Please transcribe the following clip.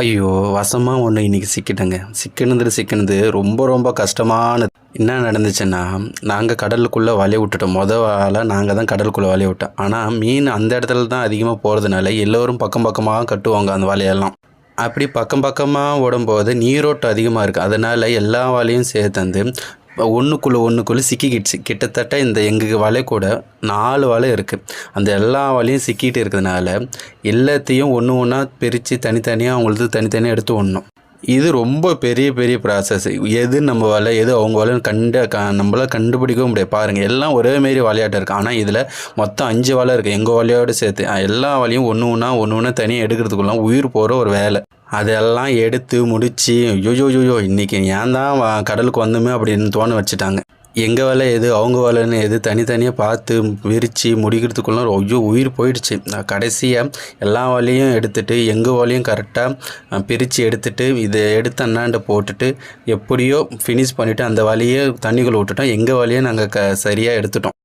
ஐயோ வசமாக ஒன்று இன்றைக்கி சிக்கிட்டேங்க. சிக்கினது சிக்கினது ரொம்ப ரொம்ப கஷ்டமானது என்ன நடந்துச்சுன்னா நாங்கள் கடலுக்குள்ளே வலைய விட்டுட்டோம். மொதல் ஆளாக நாங்கள் தான் கடலுக்குள்ளே வலைய விட்டோம். ஆனால் மீன் அந்த இடத்துல தான் அதிகமாக போகிறதுனால எல்லோரும் பக்கம் பக்கமாக கட்டுவாங்க அந்த வலையெல்லாம். அப்படி பக்கம் பக்கமாக ஓடும்போது நீரோட்டம் அதிகமாக இருக்குது அதனால் எல்லா வலையும் சேர்த்து வந்து ஒன்றுக்குள்ளே ஒன்றுக்குள்ளே சிக்கிக்கிடுச்சு. கிட்டத்தட்ட இந்த எங்கள் வலை கூட நாலு வலை இருக்குது அந்த எல்லா வலையும் சிக்கிட்டு இருக்கிறதுனால எல்லாத்தையும் ஒன்று ஒன்றா பிரித்து தனித்தனியாக அவங்களது தனித்தனியாக எடுத்து ஒன்றும் இது ரொம்ப பெரிய பெரிய ப்ராசஸ் எது நம்ம வலை எது அவங்க வலைன்னு கண்டு க நம்மளால் கண்டுபிடிக்கவும் முடியாது. பாருங்கள் எல்லாம் ஒரே மாரி விளையாட்டு இருக்குது ஆனால் இதில் மொத்தம் அஞ்சு வலை இருக்குது எங்கள் வலையோடு சேர்த்து எல்லா வலையும் ஒன்று ஒன்றா ஒன்று ஒன்றா தனியாக எடுக்கிறதுக்குள்ள உயிர் போகிற ஒரு வேலை. அதெல்லாம் எடுத்து முடித்து ஐயோ ஐயோ இன்றைக்கி ஏன் தான் கடலுக்கு வந்தோமே அப்படின்னு தோண வச்சுட்டாங்க. எங்கள் வேலை எது அவங்க வேலைன்னு எது தனித்தனியாக பார்த்து விரித்து முடிக்கிறதுக்குள்ள ஐயோ உயிர் போயிடுச்சு. நான் கடைசியாக எல்லா வேலையும் எடுத்துட்டு எங்கள் வேலையும் கரெக்டாக பிரித்து எடுத்துட்டு இதை எடுத்து அண்ணாண்ட போட்டுட்டு எப்படியோ ஃபினிஷ் பண்ணிவிட்டு அந்த வலையை தண்ணிக்குள்ளே விட்டுட்டோம். எங்கள் வேலையை நாங்கள் க சரியாக எடுத்துட்டோம்.